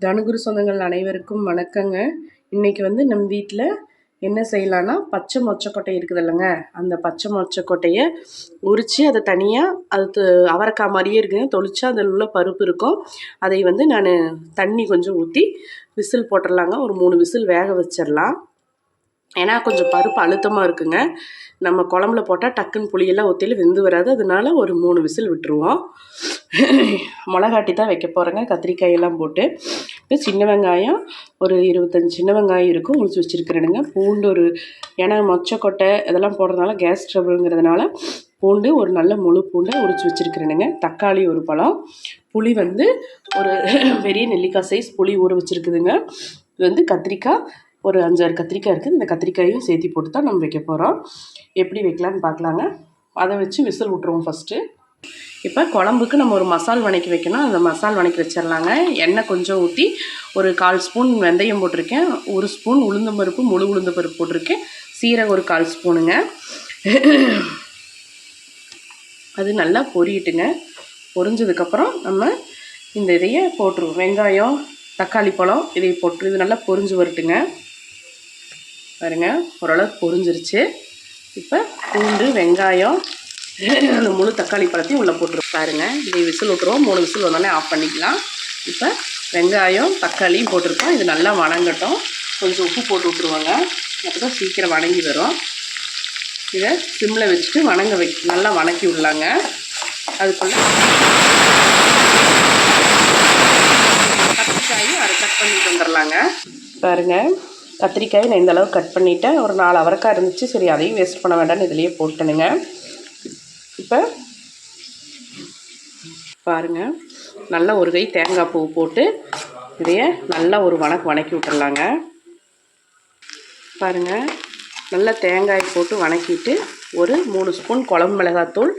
தனுகுரு சொந்தங்கள் அனைவருக்கும் வணக்கங்க. இன்றைக்கி வந்து நம்ம வீட்டில் என்ன செய்யலான்னா பச்சை மொச்சக்கொட்டை இருக்குது இல்லைங்க அந்த பச்சை மொச்சக்கொட்டையை உரித்து அதை தனியாக அது அவரைக்காய் மாதிரியே இருக்குங்க. தொளிச்சு அதில் உள்ள பருப்பு இருக்கும். அதை வந்து நான் தண்ணி கொஞ்சம் ஊற்றி விசில் போட்டுடலாங்க. ஒரு மூணு விசில் வேக வச்சிடலாம். ஏன்னா கொஞ்சம் பருப்பு அழுத்தமாக இருக்குங்க. நம்ம குழம்புல போட்டால் டக்குன்னு புளியெல்லாம் ஒத்தையில் வெந்து வராது. அதனால ஒரு மூணு விசில் விட்டுருவோம். மிளகாட்டி தான் வைக்க போகிறேங்க கத்திரிக்காயெல்லாம் போட்டு. இப்போ சின்ன வெங்காயம் ஒரு இருபத்தஞ்சி சின்ன வெங்காயம் இருக்கும். உளிச்சு வச்சுருக்கிறேனுங்க. பூண்டு ஒரு ஏன்னா மொச்சக்கொட்டை இதெல்லாம் போடுறதுனால கேஸ் ட்ரபிள்ங்கிறதுனால பூண்டு ஒரு நல்ல முழு பூண்டை உரிச்சு வச்சுருக்கிறேனுங்க. தக்காளி ஒரு பழம். புளி வந்து ஒரு பெரிய நெல்லிக்காய் சைஸ் புளி ஊற வச்சுருக்குதுங்க. இது வந்து கத்திரிக்காய் ஒரு அஞ்சாறு கத்திரிக்காய் இருக்குது. இந்த கத்திரிக்காயும் சேர்த்தி போட்டு தான் நம்ம வைக்க போகிறோம் எப்படி வைக்கலான்னு பார்க்கலாங்க. அதை வச்சு விசில் விட்ருவோம் ஃபஸ்ட்டு இப்போ குழம்புக்கு நம்ம ஒரு மசால் வணக்கி வைக்கணும். அந்த மசால் வணக்கி வச்சிடலாங்க எண்ணெய் கொஞ்சம் ஊற்றி ஒரு கால் ஸ்பூன் வெந்தயம் போட்டிருக்கேன். ஒரு ஸ்பூன் உளுந்த பருப்பு முழு உளுந்த பருப்பு போட்டிருக்கேன். சீரகம் ஒரு கால் ஸ்பூனுங்க. அது நல்லா பொரியட்டுங்க. பொரிஞ்சதுக்கப்புறம் நம்ம இந்த இதையே போட்டுருவோம். வெங்காயம் தக்காளி பழம் இதை போட்டு இது நல்லா பொரிஞ்சு வரட்டுங்க. பாருங்க ஓரளவுக்கு பொரிஞ்சிருச்சு. இப்போ பூண்டு வெங்காயம் அந்த முழு தக்காளி பழத்தையும் உள்ளே போட்டுருவோம் பாருங்க இதை விசில் விட்டுருவோம். மூணு விசில் வந்தோடனே ஆஃப் பண்ணிக்கலாம். இப்போ வெங்காயம் தக்காளியும் போட்டிருக்கோம். இது நல்லா வணங்கட்டும். கொஞ்சம் உப்பு போட்டு விட்ருவாங்க அப்போ தான் சீக்கிரம் வணங்கி வரும். இதை சிம்மில் வச்சுட்டு வணங்க வை நல்லா வணக்கி விடலாங்க. அதுக்குள்ளே கத்திரிக்காயும் அதை கட் பண்ணிட்டு வந்துடலாங்க. பாருங்கள் கத்திரிக்காய் நான் இந்த அளவு கட் பண்ணிட்டேன். ஒரு நாலு அவரைக்காய் இருந்துச்சு. சரி அதையும் வேஸ்ட் பண்ண வேண்டாம்னு இதுலேயே போட்டுனுங்க இப்போ பாருங்க. நல்லா ஒரு கை தேங்காய் பூ போட்டு இதைய நல்லா ஒரு வணக்கு வணக்கி விட்டுடலாங்க பாருங்க. நல்லா தேங்காய் போட்டு வணக்கிட்டு ஒரு மூணு ஸ்பூன் குழம்பு மிளகாத்தூள்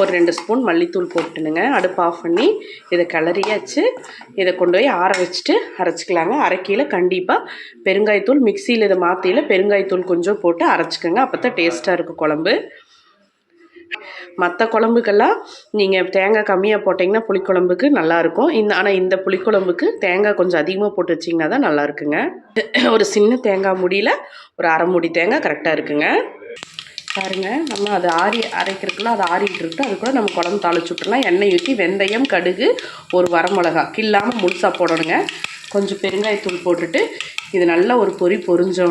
ஒரு ரெண்டு ஸ்பூன் மல்லித்தூள் போட்டுனுங்க அடுப்பு ஆஃப் பண்ணி இதை கிளறியாச்சு. இதை கொண்டு போய் ஆற வச்சுட்டு அரைச்சிக்கலாங்க. அரைக்கையில் கண்டிப்பாக பெருங்காயத்தூள் மிக்சியில் இதை மாற்றியில் பெருங்காயத்தூள் கொஞ்சம் போட்டு அரைச்சிக்கோங்க. அப்போ தான் டேஸ்ட்டாக இருக்கும் குழம்பு. மற்ற குழம்புக்கெல்லாம் நீங்கள் தேங்காய் கம்மியாக போட்டிங்கன்னா புளிக்குழம்புக்கு நல்லாயிருக்கும். இந்த ஆனால் இந்த புளிக்குழம்புக்கு தேங்காய் கொஞ்சம் அதிகமாக போட்டு வச்சிங்கன்னா தான் நல்லா இருக்குங்க ஒரு சின்ன தேங்காய் முடியில் ஒரு அரை மூடி தேங்காய் கரெக்டாக இருக்குங்க. பாருங்கள் நம்ம அது ஆறி அரைக்கிறதுக்குள்ள அது ஆறிட்டு இருக்கு. அது கூட நம்ம குழம்பு தாளிச்சு விட்டுலாம் எண்ணெய் ஊற்றி வெந்தயம் கடுகு ஒரு வரமிளகா கில்லாமல் முழுசாக போடணுங்க. கொஞ்சம் பெருங்காயத்தூள் போட்டுட்டு இது நல்லா ஒரு பொரி பொரிஞ்ச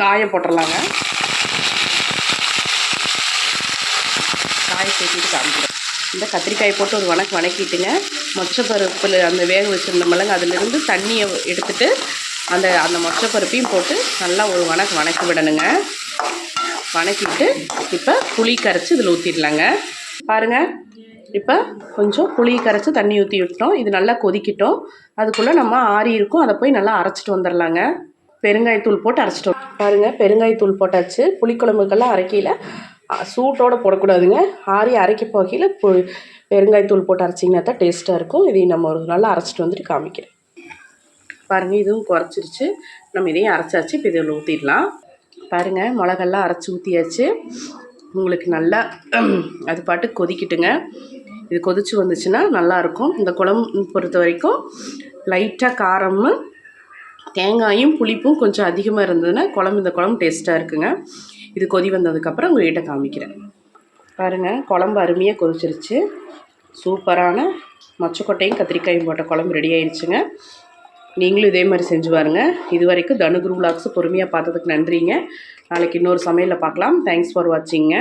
காய போட்டுடலாங்க. காய சேர்த்துட்டு காமிக்கிறோம் இந்த கத்திரிக்காய் போட்டு ஒரு வணக்கு வணக்கிட்டுங்க. மொச்சப்பருப்பில் அந்த வேக வச்சுருந்த மிளகு அதிலிருந்து தண்ணியை எடுத்துட்டு அந்த அந்த மொச்சப்பருப்பையும் போட்டு நல்லா ஒரு வணக்கு வணக்கி விடணுங்க. வணக்கிட்டு இப்போ புளி கரைச்சி இதில் ஊற்றிடலாங்க பாருங்கள் இப்போ கொஞ்சம் புளி கரைச்சி தண்ணி ஊற்றி விட்டோம் இது நல்லா கொதிக்கிட்டோம். அதுக்குள்ளே நம்ம ஆறி இருக்கும். அதை போய் நல்லா அரைச்சிட்டு வந்துடலாங்க. பெருங்காயத்தூள் போட்டு அரைச்சிட்டு பாருங்க பெருங்காயத்தூள் போட்டாச்சு. புளிக்குழம்புக்கெல்லாம் அரைக்கையில் சூட்டோடு போடக்கூடாதுங்க. ஆறி அரைக்க போகையில் பு பெருங்காயத்தூள் போட்டு அரைச்சிங்கன்னா தான் டேஸ்ட்டாக இருக்கும். இதையும் நம்ம ஒரு நல்லா அரைச்சிட்டு வந்துட்டு காமிக்கிறேன். பாருங்கள் இதுவும் குறைச்சிருச்சு. நம்ம இதையும் அரைச்சாச்சு. இப்போ இதில் ஊற்றிடலாம் பாருங்கள் மிளகெல்லாம் அரைச்சி ஊற்றியாச்சு உங்களுக்கு நல்லா அது பாட்டு கொதிக்கிட்டுங்க. இது கொதிச்சு வந்துச்சுன்னா நல்லாயிருக்கும். இந்த குழம்பு பொறுத்த வரைக்கும் லைட்டாக காரமும் தேங்காயும் புளிப்பும் கொஞ்சம் அதிகமாக இருந்ததுன்னா குழம்பு இந்த குழம்பு டேஸ்ட்டாக இருக்குங்க. இது கொதி வந்ததுக்கப்புறம் உங்கள்கிட்ட காமிக்கிறேன். பாருங்கள் குழம்பு அருமையாக கொதிச்சிருச்சு. சூப்பரான மொச்சக்கொட்டையும் கத்திரிக்காயும் போட்ட குழம்பு ரெடி ஆயிடுச்சுங்க. நீங்களும் இதே மாதிரி செஞ்சு பாருங்க. இது வரைக்கும் தனுகுரு விளாக்ஸ் பொறுமையாக பார்த்ததுக்கு நன்றிங்க. நாளைக்கு இன்னொரு சமையலில் பார்க்கலாம். Thanks for வாட்சிங்க